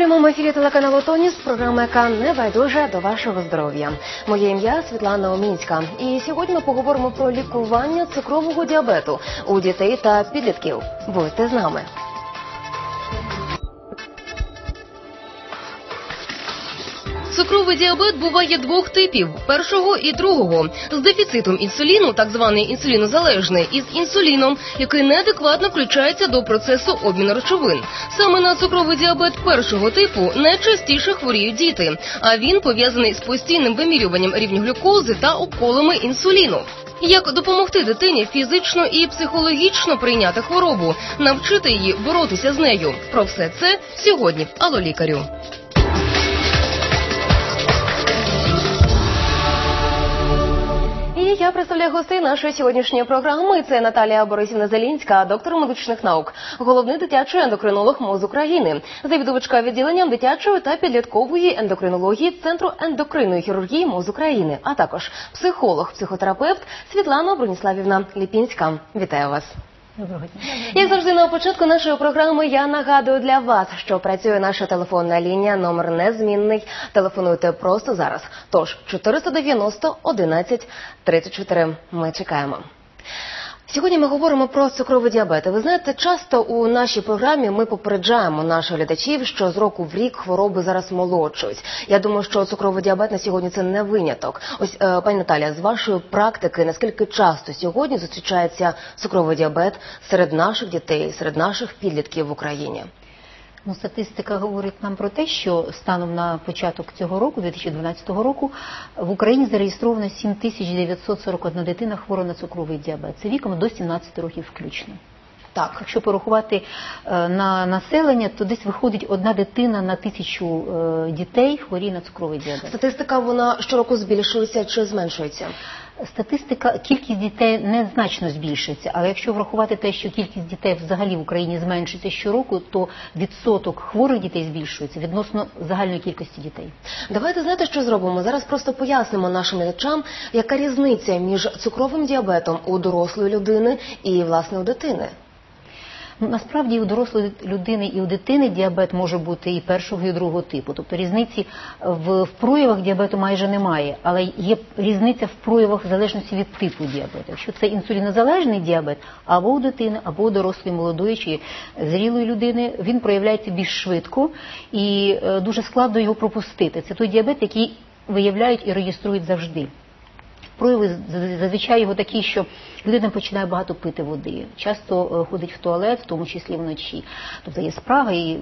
прямому ефірі телеканалу Тоніс програма, яка не байдужа до вашого здоров'я. Моє ім'я Світлана Омінська. І сьогодні ми поговоримо про лікування цукрового діабету у дітей та підлітків. Будьте з нами. Цукровий діабет буває двох типів: першого і другого з дефіцитом інсуліну, так званий інсулінозалежний, і з інсуліном, який неадекватно включається до процесу обміну речовин. Саме на цукровий діабет першого типу найчастіше хворіють діти, а він пов'язаний з постійним вимірюванням рівня глюкози та уколами інсуліну. Як допомогти дитині фізично і психологічно прийняти хворобу, навчити її боротися з нею? Про все це сьогодні. Алло, лікарю. Я представляю гостей нашої сьогоднішньої програми. Це Наталія Борисівна Зелінська, доктор медичних наук, головний дитячий ендокринолог МОЗ України, завідувачка відділенням дитячої та підліткової ендокринології Центру ендокринної хірургії МОЗ України, а також психолог, психотерапевт Світлана Броніславівна Ліпінська. Вітаю вас. Доброго дня. Як завжди на початку нашої програми я нагадую для вас, що працює наша телефонна лінія, номер незмінний. Телефонуйте просто зараз. Тож 490 11 34. Ми чекаємо. Сьогодні ми говоримо про цукровий діабет. Ви знаєте, часто у нашій програмі ми попереджаємо наших глядачів, що з року в рік хвороби зараз молодшують. Я думаю, що цукровий діабет на сьогодні це не виняток. Ось е, пані Наталія, з вашої практики, наскільки часто сьогодні зустрічається цукровий діабет серед наших дітей, серед наших підлітків в Україні? Ну, статистика говорить нам про те, що станом на початок цього року, 2012 року, в Україні зареєстровано 7941 дитина хвора на цукровий діабет. Це віком до 17 років включно. Так, Якщо порахувати е, на населення, то десь виходить одна дитина на тисячу е, дітей хворіє на цукровий діабет. статистика вона щороку збільшується чи зменшується? Статистика, кількість дітей незначно збільшується, але якщо врахувати те, що кількість дітей взагалі в Україні зменшується щороку, то відсоток хворих дітей збільшується відносно загальної кількості дітей. Давайте знаєте, що зробимо? Зараз просто пояснимо нашим глядачам, яка різниця між цукровим діабетом у дорослої людини і власне у дитини. Ну, насправді у дорослої людини і у дитини діабет може бути і першого, і другого типу. Тобто різниці в, в проявах діабету майже немає, але є різниця в проявах в залежності від типу діабету. Якщо це інсулінозалежний діабет, або у дитини, або у дорослої молодої чи зрілої людини, він проявляється більш швидко і е, дуже складно його пропустити. Це той діабет, який виявляють і реєструють завжди. Прояви зазвичай його такі, що людина починає багато пити води, часто е, ходить в туалет, в тому числі вночі. Тобто є спрага і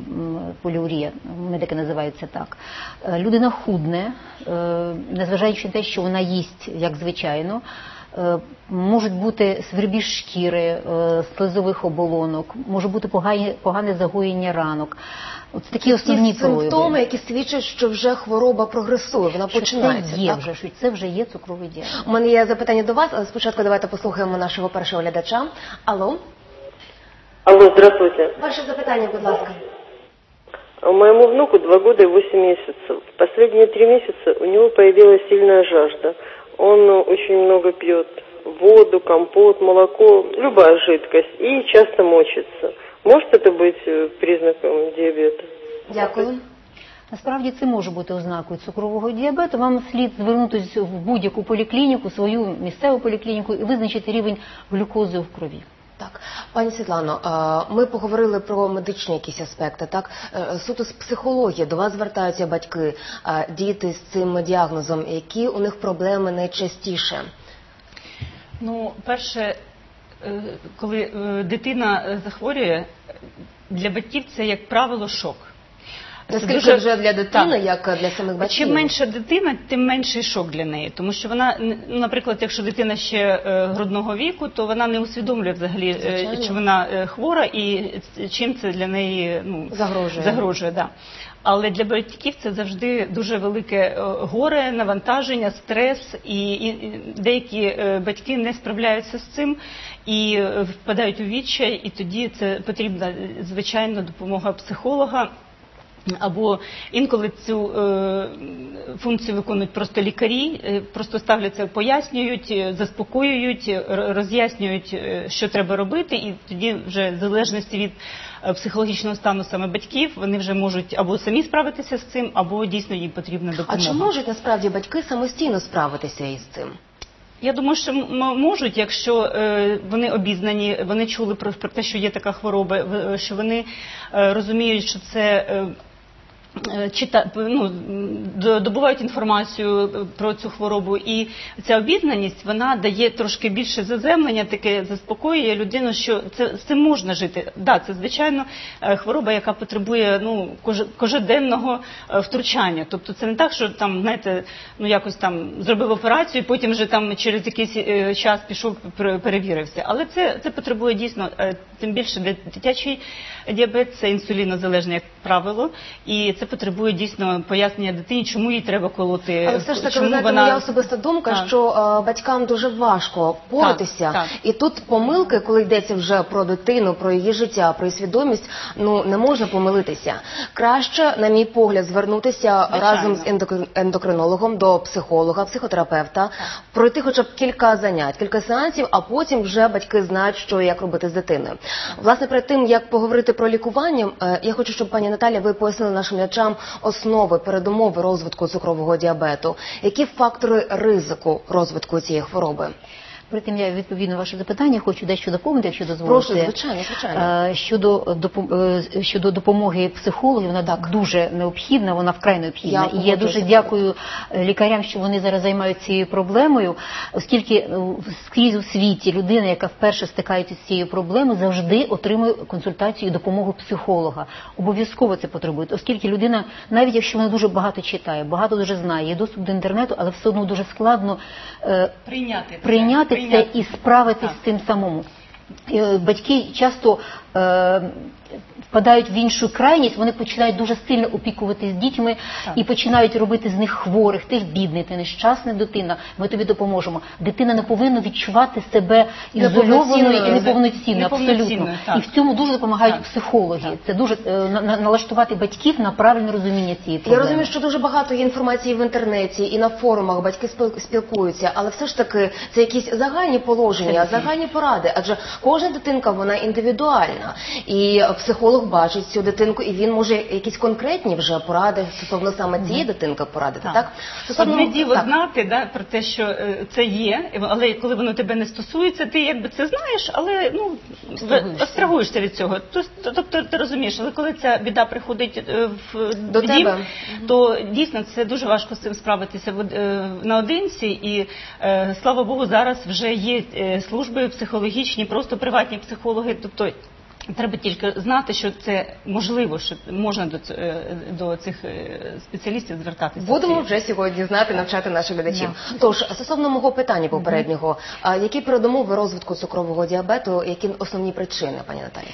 поліурія, медики називаються так. Е, Людина худне, е, незважаючи на те, що вона їсть як звичайно. Е, Можуть бути свербіж шкіри, е, слизових оболонок, може бути погане загоєння ранок. От такі основні Ті симптоми, які свідчать, що вже хвороба прогресує, вона Що починається. це є так? вже, що це вже є цукровий діабет. У мене є запитання до вас, але спочатку давайте послухаємо нашого першого глядача. Алло, Алло, здравствуйте. ваше запитання, будь ласка. Моему внуку два года и восемь месяцев. Последние три месяца у него появилась сильная жажда. Он э, очень много пьет воду, компот, молоко, любая жидкость и часто мочится. Может это быть э, признаком диабета? Дякую. Насправді це може бути ознакою цукрового діабету. Вам слід звернутися в будь-яку поліклініку, свою місцеву поліклініку і визначити рівень глюкози в крові. Пані Світлано, ми поговорили про медичні якісь аспекти. Так, Е, суто з психології до вас звертаються батьки, діти з цим діагнозом. Які у них проблеми найчастіше? Ну, перше, е, коли е, дитина захворює, для батьків це, як правило, шок. Це Наскільки дуже- вже для дитини, Так. як для самих батьків? Чим менша дитина, тим менший шок для неї. Тому що вона, ну, наприклад, якщо дитина ще е, грудного віку, то вона не усвідомлює взагалі, е, Звичайно. чи вона е, хвора і чим це для неї ну, Загрожує. загрожує да. Але для батьків це завжди дуже велике горе, навантаження, стрес, і, і деякі батьки не справляються з цим і впадають у відчай, і тоді це потрібна звичайно допомога психолога. Або інколи цю е, функцію виконують просто лікарі, е, просто ставляться, пояснюють, е, заспокоюють, е, роз'яснюють, е, що треба робити, і тоді вже в залежності від психологічного стану саме батьків, вони вже можуть або самі справитися з цим, або дійсно їм потрібна А допомога. чи можуть насправді батьки самостійно справитися із цим? Я думаю, що можуть, якщо е, вони обізнані, вони чули про, про те, що є така хвороба, що вони е, розуміють, що це. Е, Чита, ну, добувають інформацію е, про цю хворобу, і ця обізнаність вона дає трошки більше заземлення, таке заспокоює людину, що це з цим можна жити. Да, це звичайно е, хвороба, яка потребує ну кож- кожеденного е, втручання. Тобто це не так, що там знаєте, ну якось там зробив операцію, потім вже там через якийсь е, час пішов перевірився. Але це, це потребує дійсно е, тим більше дитячий діабет, це інсулінозалежне, як правило, і це потребує дійсно пояснення дитині, чому їй треба колоти. Але все ж таки, ви знаєте, вона моя особиста думка, Так. що е, батькам дуже важко боротися. так. І тут помилки, коли йдеться вже про дитину, про її життя, про її свідомість, ну не можна помилитися. Краще, на мій погляд, звернутися Звичайно. разом з ендокрин- ендокринологом до психолога, психотерапевта, пройти хоча б кілька занять, кілька сеансів, а потім вже батьки знають, що і як робити з дитиною. Власне, перед тим як поговорити про лікування, е, я хочу, щоб пані Наталя ви пояснили нашим глядачам основи, передумови розвитку цукрового діабету. Які фактори ризику розвитку цієї хвороби? Перед тим я відповім на ваше запитання, хочу дещо доповнити, якщо дозволите. Прошу, звичайно, звичайно. Е, Щодо допом- е, щодо допомоги психологів, вона так дуже необхідна, вона вкрай необхідна. Я і я дуже дякую е, лікарям, що вони зараз займаються цією проблемою, оскільки е, скрізь у світі людина, яка вперше стикається з цією проблемою, завжди отримує консультацію і допомогу психолога. Обов'язково це потребує, оскільки людина, навіть якщо вона дуже багато читає, багато дуже знає, є доступ до інтернету, але все одно дуже складно. е, прийняти прийняти це і справитись з цим самому. Е, Батьки часто впадають в іншу крайність, вони починають дуже сильно опікуватись дітьми Так. і починають робити з них хворих, ти ж бідний, ти нещасна дитина, ми тобі допоможемо. Дитина не повинна відчувати себе ізольованою і Неповноцінною. абсолютно. Так. І в цьому дуже допомагають Так. психологи. Так. Це дуже е, на- на- налаштувати батьків на правильне розуміння цієї Я розумію, що дуже багато є інформації в інтернеті і на форумах батьки спіл- спілкуються, але все ж таки це якісь загальні положення, загальні поради. Адже кожна дитинка вона індивідуальна, і психолог бачить цю дитинку, і він може якісь конкретні вже поради стосовно саме цієї дитинки порадити. Так, Так. Стосовно- Одне діло так. знати да, про те, що е, це є, але коли воно тебе не стосується, ти якби це знаєш, але ну абстрагуєшся від цього. То- то- Тобто ти розумієш, але коли ця біда приходить е, в До дім, тебе. то дійсно це дуже важко з цим справитися е, наодинці. І слава Богу, зараз вже є служби психологічні, просто приватні психологи. Тобто Треба тільки знати, що це можливо, що можна до, е, до цих е, спеціалістів звертатися. Будемо вже сьогодні знати, навчати наших глядачів. Тож стосовно мого питання попереднього, а які передумови розвитку цукрового діабету, які основні причини, пані Наталі?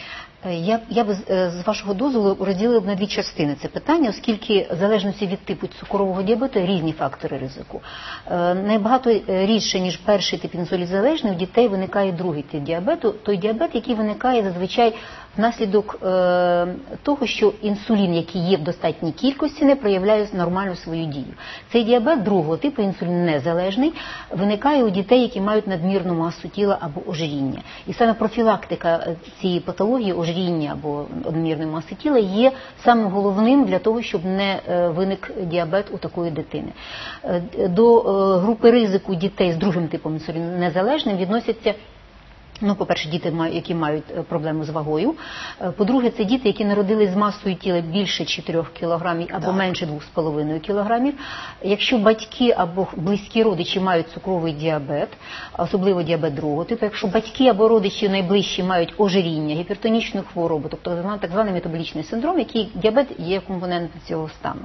Е, Я, я би з- е, вашого дозволу розділила б на дві частини це питання, оскільки в залежності від типу цукрового діабету різні фактори ризику. Е, Найбагато е, рідше, ніж перший тип інсулінзалежний, у дітей виникає другий тип діабету, той діабет, який виникає зазвичай внаслідок е, того, що інсулін, який є в достатній кількості, не проявляє нормальну свою дію. Цей діабет другого типу інсулін незалежний виникає у дітей, які мають надмірну масу тіла або ожиріння. І саме профілактика е, цієї патології ожиріння або надмірної маси тіла є самим головним для того, щоб не е, виник діабет у такої дитини. Е, До групи ризику дітей з другим типом інсуліну незалежним відносяться Ну, по-перше, діти, які мають е, проблему з вагою. Е, По-друге, це діти, які народились з масою тіла більше 4 кілограмів або Так. менше 2,5 кілограмів. Якщо батьки або близькі родичі мають цукровий діабет, особливо діабет другого типу, якщо батьки або родичі найближчі мають ожиріння, гіпертонічну хворобу, тобто так званий метаболічний синдром, який діабет є компонентом цього стану.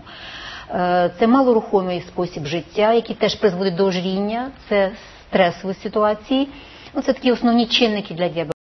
Е, Це малорухомий спосіб життя, який теж призводить до ожиріння, це стресові ситуації. Ну, це такі основні чинники для діабету.